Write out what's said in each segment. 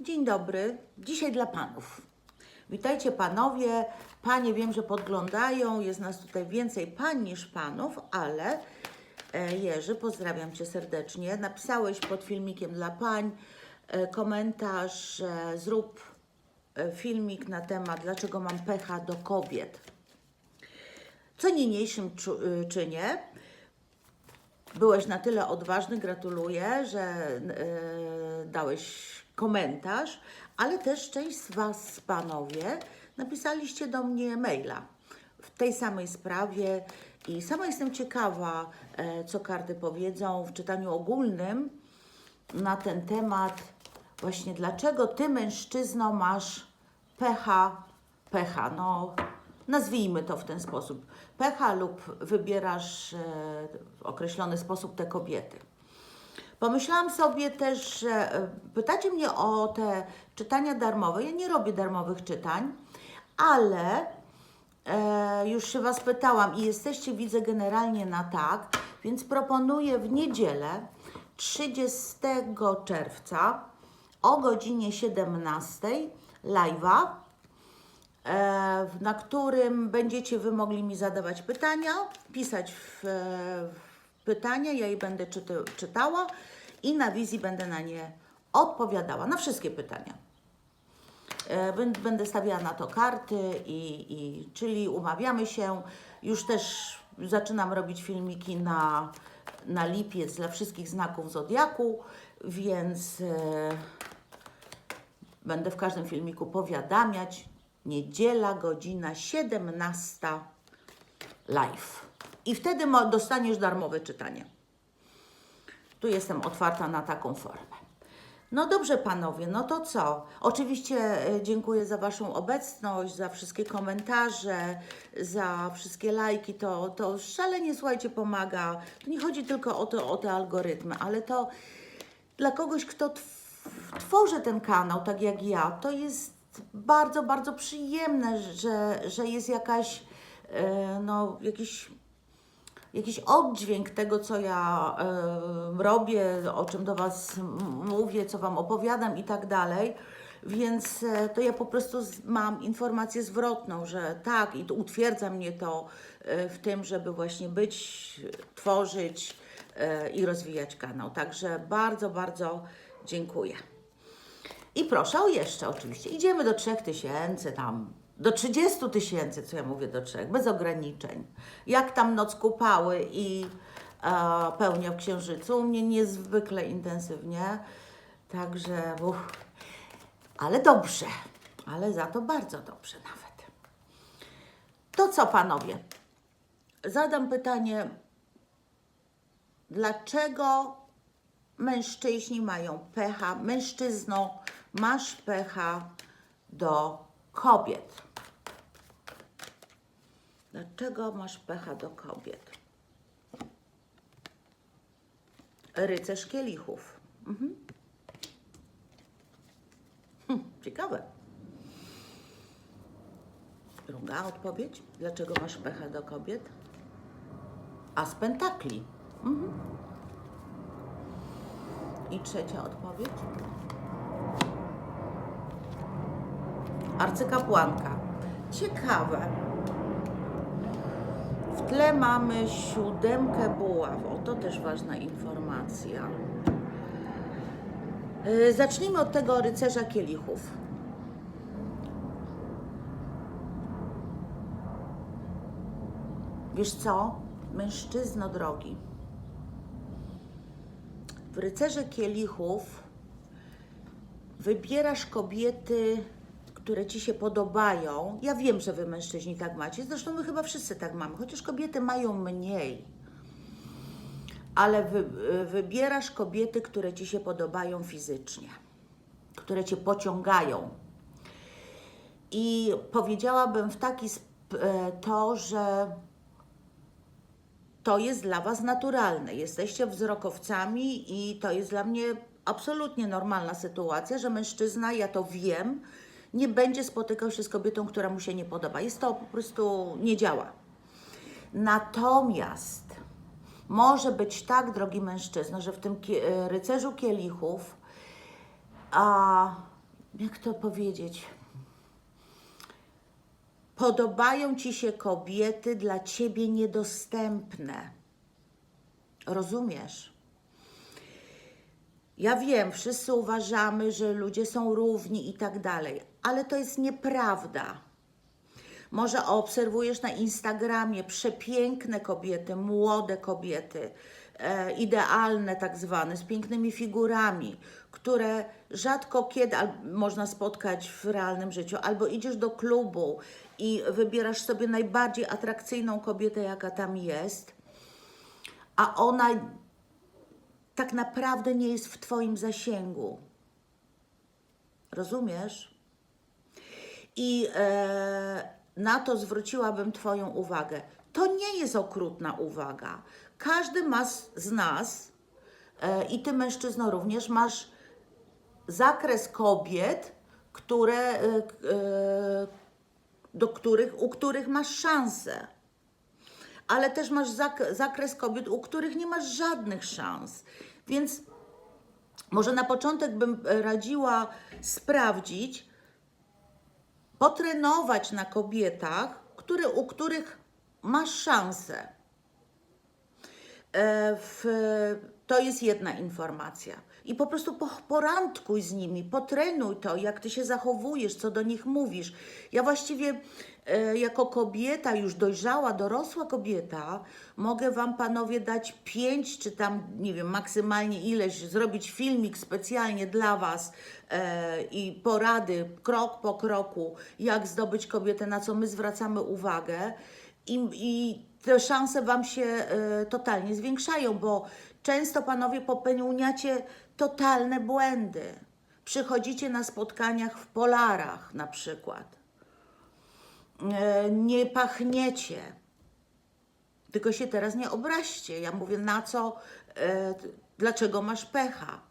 Dzień dobry. Dzisiaj dla panów. Witajcie panowie. Panie wiem, że podglądają. Jest nas tutaj więcej pań niż panów, ale e, Jerzy, pozdrawiam cię serdecznie. Napisałeś pod filmikiem dla pań e, komentarz, zrób e, filmik na temat dlaczego mam pecha do kobiet. Co niniejszym czynię. Byłeś na tyle odważny, gratuluję, że dałeś komentarz, ale też część z Was, panowie, napisaliście do mnie maila w tej samej sprawie i sama jestem ciekawa, e, co karty powiedzą w czytaniu ogólnym na ten temat. Właśnie dlaczego Ty, mężczyzno, masz pecha, pecha, no nazwijmy to w ten sposób, pecha lub wybierasz e, w określony sposób te kobiety. Pomyślałam sobie też, że e, pytacie mnie o te czytania darmowe. Ja nie robię darmowych czytań, ale e, już się Was pytałam i jesteście, widzę, generalnie na tak, więc proponuję w niedzielę 30 czerwca o godzinie 17 live'a, e, na którym będziecie Wy mogli mi zadawać pytania, pisać w, e, w pytania, ja je będę czytała i na wizji będę na nie odpowiadała, na wszystkie pytania. E, bę- Będę stawiała na to karty, i, i, czyli umawiamy się. Już też zaczynam robić filmiki na, na lipiec dla wszystkich znaków zodiaku, więc e, będę w każdym filmiku powiadamiać. Niedziela, godzina 17 live. I wtedy dostaniesz darmowe czytanie. Tu jestem otwarta na taką formę. No dobrze, panowie, no to co? Oczywiście e, dziękuję za Waszą obecność, za wszystkie komentarze, za wszystkie lajki. To, to szalenie, słuchajcie, pomaga. Tu nie chodzi tylko o, to, o te algorytmy, ale to dla kogoś, kto tw- tworzy ten kanał, tak jak ja, to jest bardzo, bardzo przyjemne, że, że jest jakaś, e, no, jakiś jakiś oddźwięk tego, co ja e, robię, o czym do Was mówię, co Wam opowiadam i tak dalej. Więc e, to ja po prostu mam informację zwrotną, że tak, i to utwierdza mnie to e, w tym, żeby właśnie być, tworzyć e, i rozwijać kanał. Także bardzo, bardzo dziękuję. I proszę o jeszcze oczywiście. Idziemy do 3000 tam, do 30 tysięcy, co ja mówię do trzech, bez ograniczeń. Jak tam noc kupały i e, pełnia w księżycu, u mnie niezwykle intensywnie. Także, uff, ale dobrze, ale za to bardzo dobrze nawet. To co, panowie? Zadam pytanie, dlaczego mężczyźni mają pecha, mężczyzno, masz pecha do kobiet. Dlaczego masz pecha do kobiet? Rycerz kielichów. Mhm. Hm, ciekawe. Druga odpowiedź. Dlaczego masz pecha do kobiet? As pentakli. I trzecia odpowiedź. Arcykapłanka. Ciekawe. W tle mamy siódemkę buław. O, to też ważna informacja. Yy, Zacznijmy od tego rycerza kielichów. Wiesz co? Mężczyzno drogi. W rycerze kielichów wybierasz kobiety, które ci się podobają. Ja wiem, że wy mężczyźni tak macie, zresztą my chyba wszyscy tak mamy, chociaż kobiety mają mniej. Ale wy, wybierasz kobiety, które ci się podobają fizycznie, które cię pociągają. I powiedziałabym w taki e, to, że to jest dla Was naturalne. Jesteście wzrokowcami i to jest dla mnie absolutnie normalna sytuacja, że mężczyzna, ja to wiem, nie będzie spotykał się z kobietą, która mu się nie podoba. Jest to po prostu nie działa. Natomiast może być tak, drogi mężczyzno, że w tym kie- rycerzu kielichów a jak to powiedzieć? Podobają ci się kobiety dla ciebie niedostępne. Rozumiesz? Ja wiem, wszyscy uważamy, że ludzie są równi i tak dalej, ale to jest nieprawda. Może obserwujesz na Instagramie przepiękne kobiety, młode kobiety, e, idealne tak zwane, z pięknymi figurami, które rzadko kiedy można spotkać w realnym życiu. Albo idziesz do klubu i wybierasz sobie najbardziej atrakcyjną kobietę, jaka tam jest, a ona tak naprawdę nie jest w Twoim zasięgu. Rozumiesz? I e, na to zwróciłabym Twoją uwagę. To nie jest okrutna uwaga. Każdy ma z, z nas, e, i Ty mężczyzno również, masz zakres kobiet, które, e, e, do których, u których masz szansę. Ale też masz zak- zakres kobiet, u których nie masz żadnych szans. Więc może na początek bym radziła sprawdzić, potrenować na kobietach, które, u których masz szansę. E, w, to jest jedna informacja. I po prostu po, porandkuj z nimi, potrenuj to, jak ty się zachowujesz, co do nich mówisz. Ja właściwie e, jako kobieta, już dojrzała, dorosła kobieta, mogę wam panowie dać pięć, czy tam, nie wiem, maksymalnie ileś, zrobić filmik specjalnie dla was e, i porady krok po kroku, jak zdobyć kobietę, na co my zwracamy uwagę. I, i te szanse Wam się e, totalnie zwiększają, bo często panowie popełniacie totalne błędy. Przychodzicie na spotkaniach w polarach na przykład. E, nie pachniecie. Tylko się teraz nie obraźcie. Ja mówię, na co, e, dlaczego masz pecha?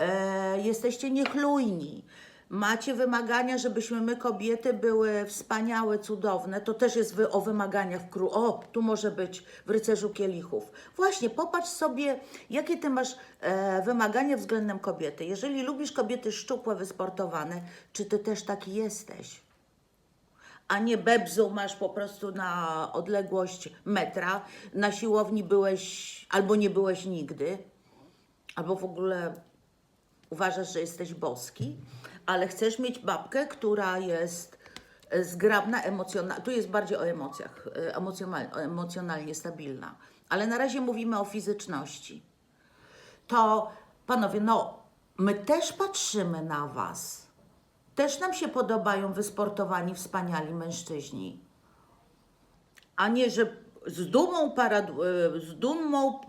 e, jesteście niechlujni, macie wymagania, żebyśmy my kobiety były wspaniałe, cudowne, to też jest wy, o wymaganiach w. O, tu może być w rycerzu kielichów. Właśnie, popatrz sobie, jakie ty masz e, wymagania względem kobiety. Jeżeli lubisz kobiety szczupłe, wysportowane, czy ty też taki jesteś? a nie bebzu masz po prostu na odległość metra, na siłowni byłeś albo nie byłeś nigdy, albo w ogóle uważasz, że jesteś boski, ale chcesz mieć babkę, która jest e, zgrabna, emocjonalna. Tu jest bardziej o emocjach, e, emocjonal, emocjonalnie stabilna. Ale na razie mówimy o fizyczności. To panowie, no, my też patrzymy na Was. Też nam się podobają wysportowani, wspaniali mężczyźni. A nie, że z dumą, parad, e, z dumą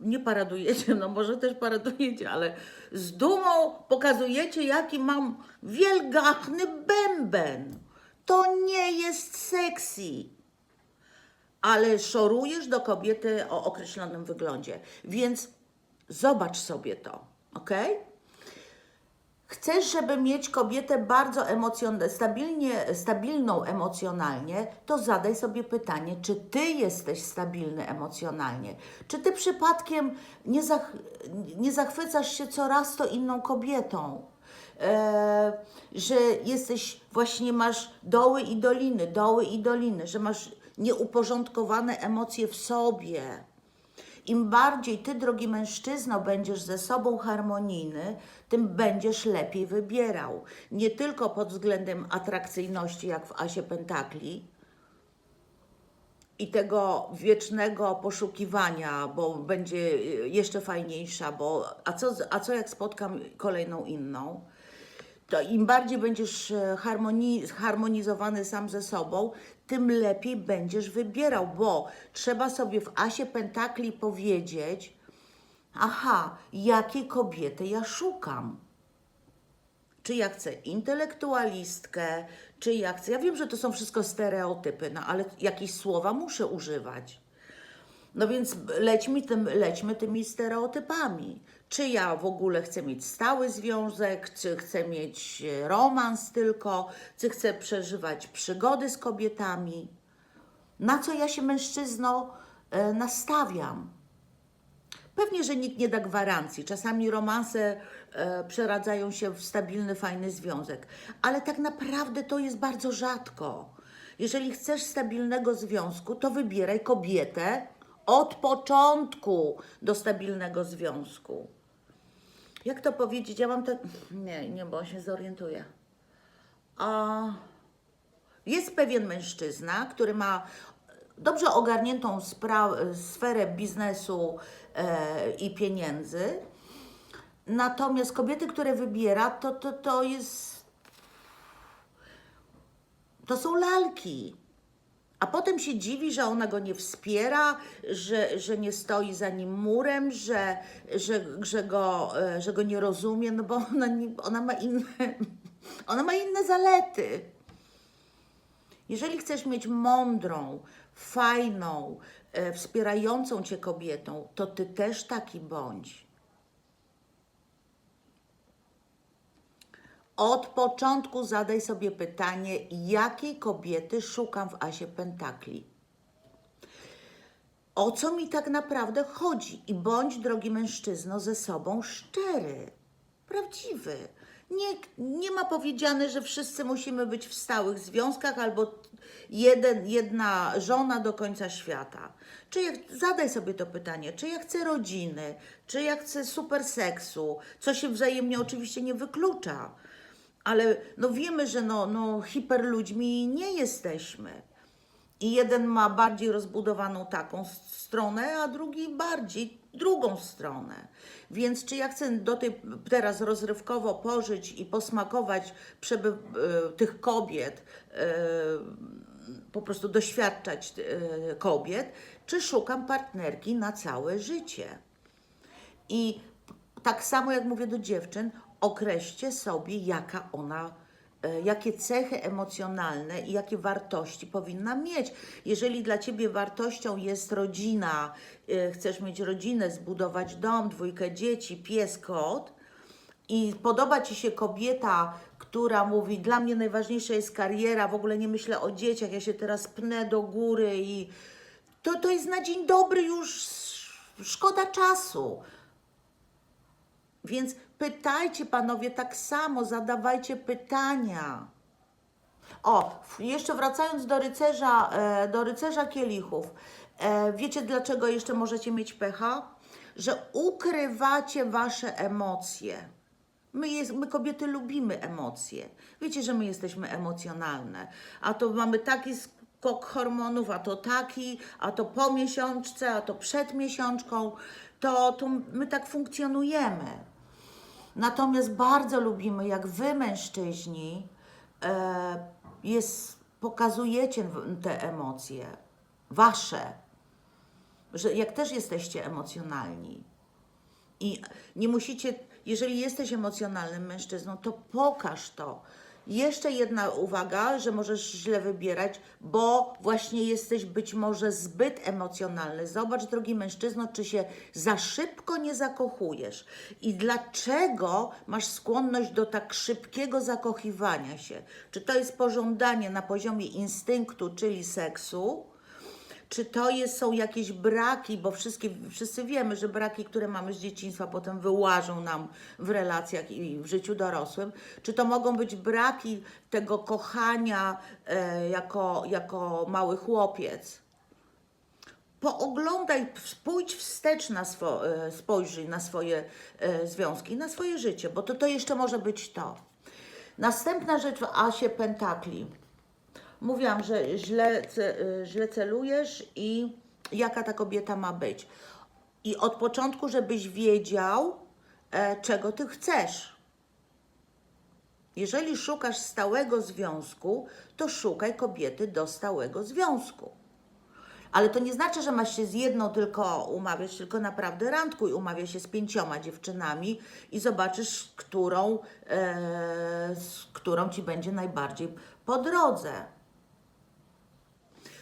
nie paradujecie, no może też paradujecie, ale z dumą pokazujecie, jaki mam wielgachny bęben. To nie jest sexy. Ale szorujesz do kobiety o określonym wyglądzie. Więc zobacz sobie to, ok? Chcesz, żeby mieć kobietę bardzo emocjon- stabilnie, stabilną emocjonalnie, to zadaj sobie pytanie, czy ty jesteś stabilny emocjonalnie? Czy ty przypadkiem nie, zach- nie zachwycasz się coraz to inną kobietą? E, że jesteś, właśnie masz doły i doliny, doły i doliny, że masz nieuporządkowane emocje w sobie. Im bardziej ty, drogi mężczyzno, będziesz ze sobą harmonijny, tym będziesz lepiej wybierał. Nie tylko pod względem atrakcyjności, jak w Asie Pentakli, i tego wiecznego poszukiwania, bo będzie jeszcze fajniejsza, bo a co, a co jak spotkam kolejną inną? To im bardziej będziesz e, harmoni- harmonizowany sam ze sobą, tym lepiej będziesz wybierał, bo trzeba sobie w Asie Pentakli powiedzieć, aha, jakiej kobiety ja szukam. Czy ja chcę intelektualistkę, czy ja chcę. Ja wiem, że to są wszystko stereotypy, no ale jakieś słowa muszę używać. No więc lećmy, tym, lećmy tymi stereotypami. Czy ja w ogóle chcę mieć stały związek, czy chcę mieć e, romans tylko, czy chcę przeżywać przygody z kobietami. Na co ja się mężczyzno e, nastawiam? Pewnie, że nikt nie da gwarancji. Czasami romanse e, przeradzają się w stabilny, fajny związek. Ale tak naprawdę to jest bardzo rzadko. Jeżeli chcesz stabilnego związku, to wybieraj kobietę od początku do stabilnego związku. Jak to powiedzieć? Ja mam te. Nie, nie, bo się zorientuję. A jest pewien mężczyzna, który ma dobrze ogarniętą sferę biznesu e, i pieniędzy. Natomiast kobiety, które wybiera, to, to, to jest. To są lalki. A potem się dziwi, że ona go nie wspiera, że, że nie stoi za nim murem, że, że, że, go, e, że go nie rozumie, no bo ona, ona, ma inne, ona ma inne zalety. Jeżeli chcesz mieć mądrą, fajną, e, wspierającą cię kobietą, to ty też taki bądź. Od początku zadaj sobie pytanie, jakiej kobiety szukam w Asie Pentakli. O co mi tak naprawdę chodzi? I bądź, drogi mężczyzno, ze sobą szczery, prawdziwy. Nie, nie ma powiedziane, że wszyscy musimy być w stałych związkach albo jeden, jedna żona do końca świata. Czy ja, zadaj sobie to pytanie, czy ja chcę rodziny, czy ja chcę super seksu, co się wzajemnie oczywiście nie wyklucza ale no wiemy, że no, no hiperludźmi nie jesteśmy. I jeden ma bardziej rozbudowaną taką stronę, a drugi bardziej drugą stronę. Więc czy ja chcę do tej teraz rozrywkowo pożyć i posmakować przeby, e, tych kobiet, e, po prostu doświadczać e, kobiet, czy szukam partnerki na całe życie? I tak samo jak mówię do dziewczyn, określcie sobie, jaka ona, e, jakie cechy emocjonalne i jakie wartości powinna mieć. Jeżeli dla ciebie wartością jest rodzina, e, chcesz mieć rodzinę, zbudować dom, dwójkę dzieci, pies, kot, i podoba ci się kobieta, która mówi: Dla mnie najważniejsza jest kariera, w ogóle nie myślę o dzieciach, ja się teraz pnę do góry i to, to jest na dzień dobry już szkoda czasu. Więc pytajcie panowie tak samo, zadawajcie pytania. O, jeszcze wracając do rycerza, e, do rycerza kielichów. E, wiecie dlaczego jeszcze możecie mieć pecha? Że ukrywacie wasze emocje. My, jest, my kobiety lubimy emocje. Wiecie, że my jesteśmy emocjonalne. A to mamy taki skok hormonów, a to taki, a to po miesiączce, a to przed miesiączką. To, to my tak funkcjonujemy. Natomiast bardzo lubimy, jak wy, mężczyźni, e, jest, pokazujecie te emocje, wasze, że jak też jesteście emocjonalni. I nie musicie, jeżeli jesteś emocjonalnym mężczyzną, to pokaż to. Jeszcze jedna uwaga, że możesz źle wybierać, bo właśnie jesteś być może zbyt emocjonalny. Zobacz, drogi mężczyzno, czy się za szybko nie zakochujesz i dlaczego masz skłonność do tak szybkiego zakochiwania się. Czy to jest pożądanie na poziomie instynktu, czyli seksu, czy to jest, są jakieś braki, bo wszystkie, wszyscy wiemy, że braki, które mamy z dzieciństwa, potem wyłażą nam w relacjach i w życiu dorosłym. Czy to mogą być braki tego kochania e, jako, jako mały chłopiec? Pooglądaj, pójdź wstecz na swo, e, spojrzyj na swoje e, związki, na swoje życie, bo to, to jeszcze może być to. Następna rzecz w Asie Pentakli. Mówiłam, że źle, y, źle celujesz i jaka ta kobieta ma być. I od początku, żebyś wiedział, e, czego ty chcesz. Jeżeli szukasz stałego związku, to szukaj kobiety do stałego związku. Ale to nie znaczy, że masz się z jedną tylko umawiać, tylko naprawdę randkuj. Umawia się z pięcioma dziewczynami i zobaczysz, którą, e, z którą ci będzie najbardziej po drodze.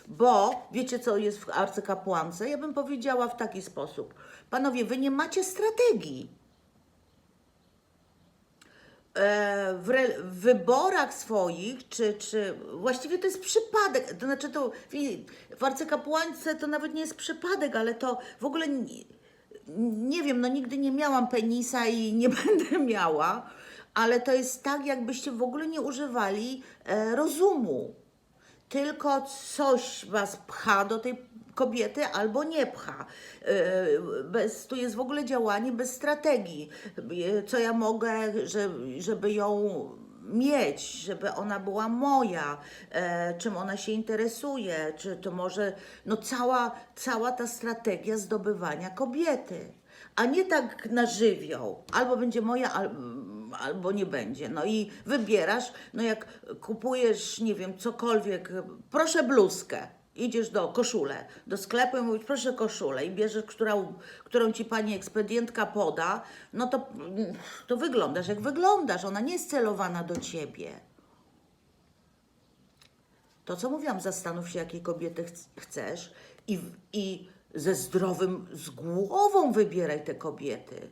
Bo wiecie, co jest w arcykapłance? Ja bym powiedziała w taki sposób. Panowie, wy nie macie strategii. E, w, w wyborach swoich, czy, czy właściwie to jest przypadek, to znaczy to w, w arcykapłańce to nawet nie jest przypadek, ale to w ogóle nie, nie wiem, no nigdy nie miałam penisa i nie będę miała, ale to jest tak, jakbyście w ogóle nie używali e, rozumu. Tylko coś was pcha do tej kobiety albo nie pcha. E, Bez, tu jest w ogóle działanie bez strategii. E, Co ja mogę, że, żeby ją mieć, żeby ona była moja, e, czym ona się interesuje, czy to może, no cała, cała ta strategia zdobywania kobiety. A nie tak na żywioł. Albo będzie moja, al, albo nie będzie. No i wybierasz, no jak kupujesz, nie wiem, cokolwiek, proszę bluzkę. Idziesz do koszulę, do sklepu i mówisz, proszę koszulę i bierzesz, którą, którą ci pani ekspedientka poda, no to, to wyglądasz jak wyglądasz. Ona nie jest celowana do ciebie. To, co mówiłam, zastanów się, jakiej kobiety chc- chcesz i, i ze zdrowym, z głową wybieraj te kobiety.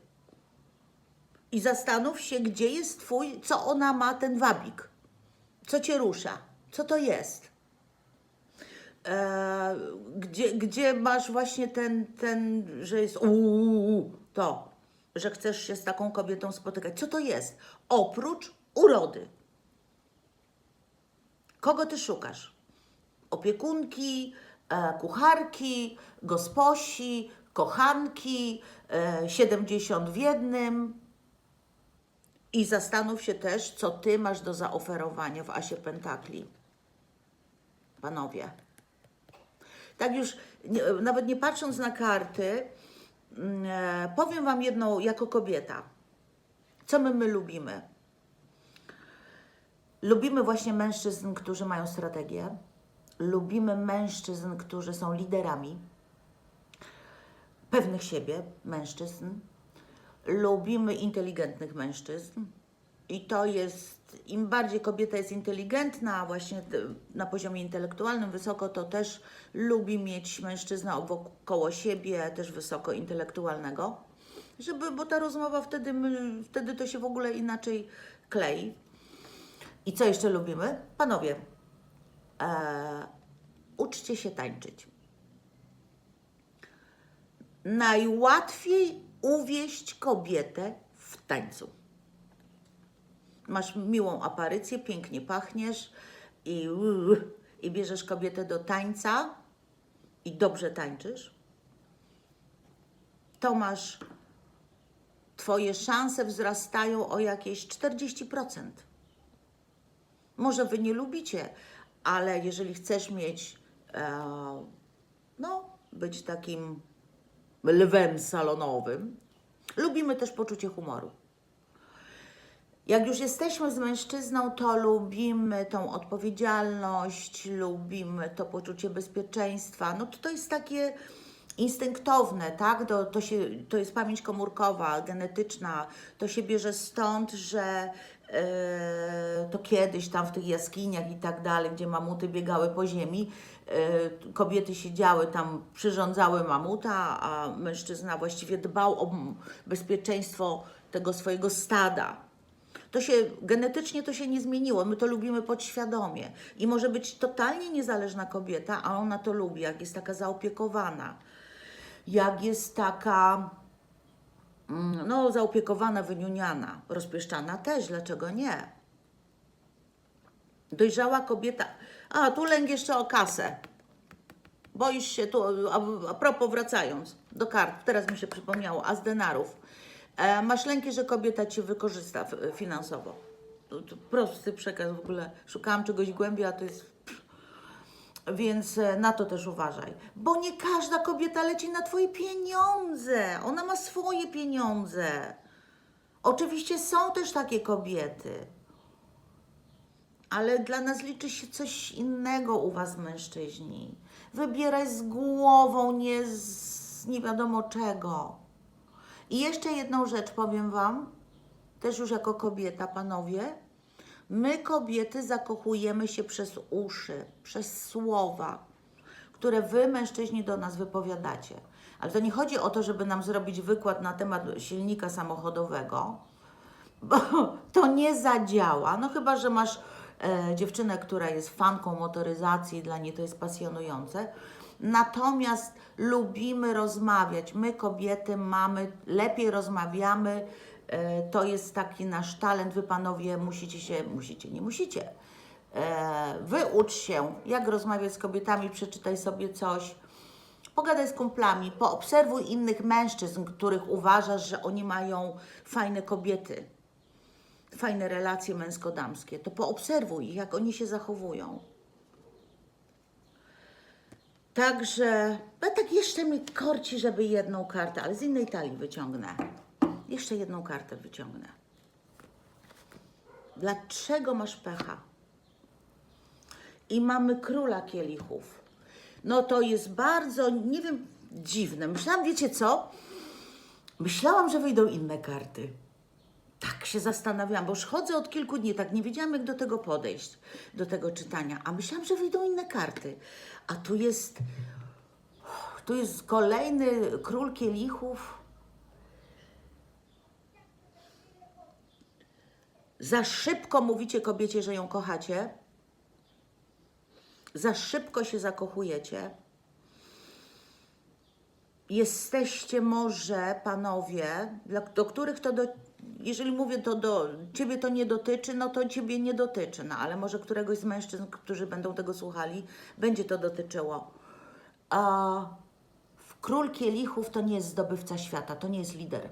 I zastanów się, gdzie jest twój, co ona ma, ten wabik. Co cię rusza? Co to jest? E, gdzie, gdzie masz właśnie ten, ten że jest uuu, to, że chcesz się z taką kobietą spotykać. Co to jest? Oprócz urody. Kogo ty szukasz? Opiekunki, e, kucharki, gosposi, kochanki, e, 70 w jednym. I zastanów się też, co ty masz do zaoferowania w Asie Pentakli. Panowie. Tak już, nie, nawet nie patrząc na karty, mm, e, powiem Wam jedną jako kobieta. Co my, my lubimy? Lubimy właśnie mężczyzn, którzy mają strategię. Lubimy mężczyzn, którzy są liderami, pewnych siebie mężczyzn. Lubimy inteligentnych mężczyzn. I to jest, im bardziej kobieta jest inteligentna, właśnie na poziomie intelektualnym wysoko, to też lubi mieć mężczyznę wokoło siebie, też wysoko intelektualnego, żeby, bo ta rozmowa wtedy, wtedy to się w ogóle inaczej klei. I co jeszcze lubimy? Panowie, e, uczcie się tańczyć. Najłatwiej uwieść kobietę w tańcu. Masz miłą aparycję, pięknie pachniesz i, i bierzesz kobietę do tańca i dobrze tańczysz, to masz, twoje szanse wzrastają o jakieś 40%. Może wy nie lubicie, ale jeżeli chcesz mieć, e, no, być takim lwem salonowym, lubimy też poczucie humoru. Jak już jesteśmy z mężczyzną, to lubimy tą odpowiedzialność, lubimy to poczucie bezpieczeństwa. No to, to jest takie instynktowne, tak? To, to, się, to jest pamięć komórkowa, genetyczna. To się bierze stąd, że e, to kiedyś tam w tych jaskiniach i tak dalej, gdzie mamuty biegały po ziemi, e, kobiety siedziały tam, przyrządzały mamuta, a mężczyzna właściwie dbał o bezpieczeństwo tego swojego stada. To się genetycznie to się nie zmieniło. My to lubimy podświadomie. I może być totalnie niezależna kobieta, a ona to lubi, jak jest taka zaopiekowana. Jak jest taka mm, no, zaopiekowana, wyniuniana, rozpieszczana też, dlaczego nie? Dojrzała kobieta. A, tu lęk jeszcze o kasę. Boisz się tu, a, a propos wracając do kart, teraz mi się przypomniało, a z denarów. E, masz lęki, że kobieta cię wykorzysta finansowo. To, to prosty przekaz w ogóle. Szukałam czegoś głębiej, a to jest. Więc e, na to też uważaj. Bo nie każda kobieta leci na Twoje pieniądze. Ona ma swoje pieniądze. Oczywiście są też takie kobiety. Ale dla nas liczy się coś innego u Was, mężczyźni. Wybieraj z głową, nie z nie wiadomo czego. I jeszcze jedną rzecz powiem Wam, też już jako kobieta, panowie. My, kobiety, zakochujemy się przez uszy, przez słowa, które Wy, mężczyźni, do nas wypowiadacie. Ale to nie chodzi o to, żeby nam zrobić wykład na temat silnika samochodowego, bo to nie zadziała. No chyba, że masz e, dziewczynę, która jest fanką motoryzacji, dla niej to jest pasjonujące. Natomiast lubimy rozmawiać. My, kobiety, mamy, lepiej rozmawiamy. E, To jest taki nasz talent. Wy, panowie, musicie się, musicie, nie musicie. E, Wyucz się, jak rozmawiać z kobietami, przeczytaj sobie coś. Pogadaj z kumplami, poobserwuj innych mężczyzn, których uważasz, że oni mają fajne kobiety, fajne relacje męsko-damskie. To poobserwuj, jak oni się zachowują. Także, no tak jeszcze mi korci, żeby jedną kartę, ale z innej talii wyciągnę. Jeszcze jedną kartę wyciągnę. Dlaczego masz pecha? I mamy króla kielichów. No to jest bardzo, nie wiem, dziwne. Myślałam, wiecie co? Myślałam, że wyjdą inne karty. Tak się zastanawiałam, bo już chodzę od kilku dni, tak nie wiedziałam, jak do tego podejść, do tego czytania. A myślałam, że wyjdą inne karty. A tu jest, tu jest kolejny król kielichów. Za szybko mówicie kobiecie, że ją kochacie. Za szybko się zakochujecie. Jesteście może panowie, do których to do, jeżeli mówię to do ciebie to nie dotyczy, no to ciebie nie dotyczy, no ale może któregoś z mężczyzn, którzy będą tego słuchali, będzie to dotyczyło. A król kielichów to nie jest zdobywca świata, to nie jest lider.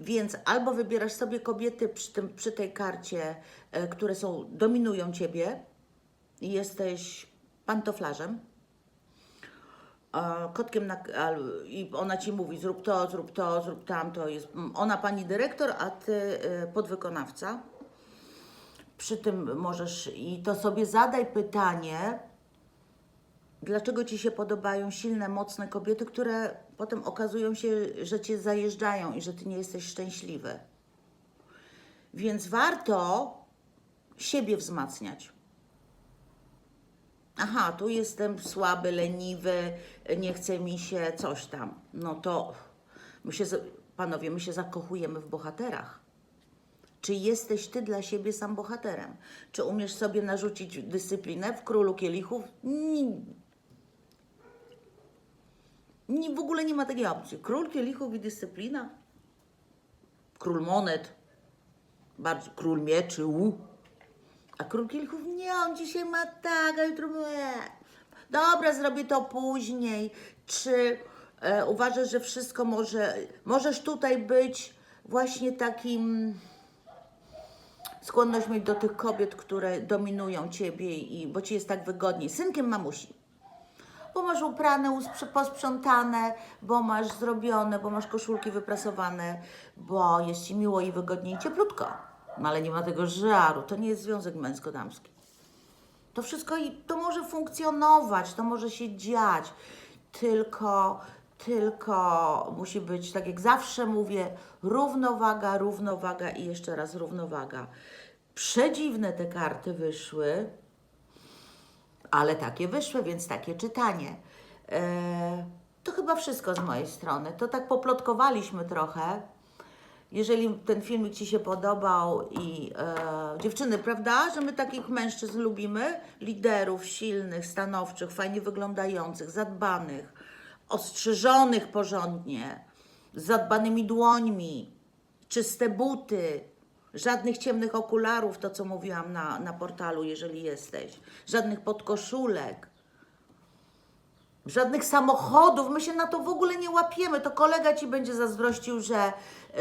Więc albo wybierasz sobie kobiety przy, tym, przy tej karcie, e, które są, dominują ciebie i jesteś pantoflarzem, kotkiem na, i ona ci mówi zrób to, zrób to, zrób tamto, jest ona pani dyrektor, a ty e, podwykonawca. Przy tym możesz i to sobie zadaj pytanie, dlaczego ci się podobają silne, mocne kobiety, które potem okazują się, że cię zajeżdżają i że ty nie jesteś szczęśliwy. Więc warto siebie wzmacniać. Aha, tu jestem słaby, leniwy, nie chce mi się coś tam. No to my się, panowie, my się zakochujemy w bohaterach. Czy jesteś ty dla siebie sam bohaterem? Czy umiesz sobie narzucić dyscyplinę w królu kielichów? Nie, w ogóle nie ma takiej opcji. Król kielichów i dyscyplina? Król monet? Bardziej król mieczy, u. A król kielichów nie, on dzisiaj ma tak, a jutro. Dobra, zrobię to później. Czy e, uważasz, że wszystko może, możesz tutaj być właśnie takim skłonność mieć do tych kobiet, które dominują ciebie i bo ci jest tak wygodniej. Synkiem mamusi. Bo masz uprane, posprzątane, bo masz zrobione, bo masz koszulki wyprasowane, bo jest ci miło i wygodniej i cieplutko. No ale nie ma tego żaru, to nie jest związek męsko-damski. To wszystko i to może funkcjonować, to może się dziać, tylko, tylko musi być, tak jak zawsze mówię, równowaga, równowaga i jeszcze raz równowaga. Przedziwne te karty wyszły, ale takie wyszły, więc takie czytanie. E, to chyba wszystko z mojej strony. To tak poplotkowaliśmy trochę. Jeżeli ten filmik Ci się podobał i e, dziewczyny, prawda, że my takich mężczyzn lubimy, liderów silnych, stanowczych, fajnie wyglądających, zadbanych, ostrzyżonych porządnie, z zadbanymi dłońmi, czyste buty, żadnych ciemnych okularów, to co mówiłam na, na portalu, jeżeli jesteś, żadnych podkoszulek. Żadnych samochodów, my się na to w ogóle nie łapiemy. To kolega ci będzie zazdrościł, że,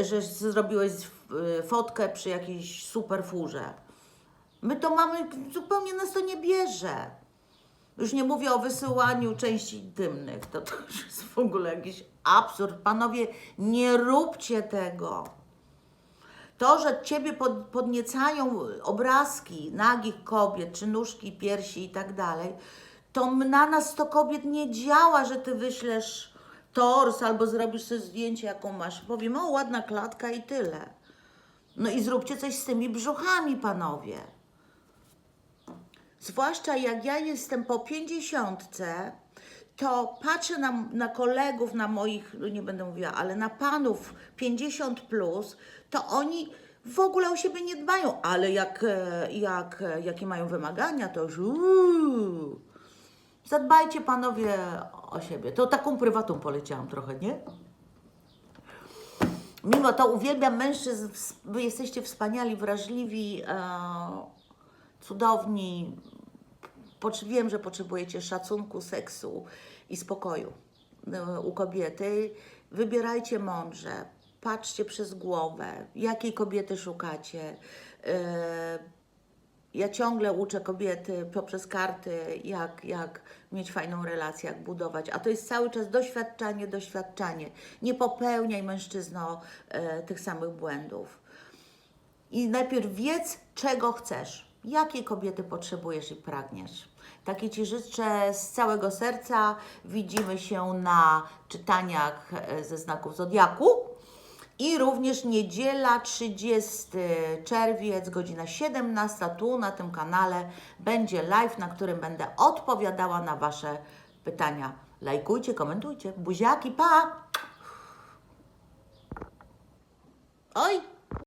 że zrobiłeś y, fotkę przy jakiejś super furze. My to mamy, zupełnie nas to nie bierze. Już nie mówię o wysyłaniu części intymnych. To, to już jest w ogóle jakiś absurd. Panowie, nie róbcie tego. To, że ciebie pod, podniecają obrazki nagich kobiet, czy nóżki, piersi i tak dalej, to na nas to kobiet nie działa, że ty wyślesz tors albo zrobisz sobie zdjęcie, jaką masz. Powiem, o, ładna klatka i tyle. No i zróbcie coś z tymi brzuchami, panowie. Zwłaszcza jak ja jestem po pięćdziesiątce, to patrzę na, na kolegów, na moich, no nie będę mówiła, ale na panów 50 plus, to oni w ogóle o siebie nie dbają, ale jak, e, jak, e, jakie mają wymagania, to już uuu, Zadbajcie panowie o siebie. To taką prywatą poleciałam trochę, nie? Mimo to uwielbiam mężczyzn. Wy jesteście wspaniali, wrażliwi, e, cudowni. Wiem, że potrzebujecie szacunku, seksu i spokoju e, u kobiety. Wybierajcie mądrze, patrzcie przez głowę, jakiej kobiety szukacie. E, ja ciągle uczę kobiety poprzez karty, jak, jak mieć fajną relację, jak budować. A to jest cały czas doświadczanie, doświadczanie. Nie popełniaj mężczyzno e, tych samych błędów. I najpierw wiedz, czego chcesz, jakiej kobiety potrzebujesz i pragniesz. Takie Ci życzę z całego serca. Widzimy się na czytaniach e, ze znaków Zodiaku. I również niedziela 30 czerwiec, godzina 17, tu na tym kanale będzie live, na którym będę odpowiadała na Wasze pytania. Lajkujcie, komentujcie. Buziaki, pa! Oj!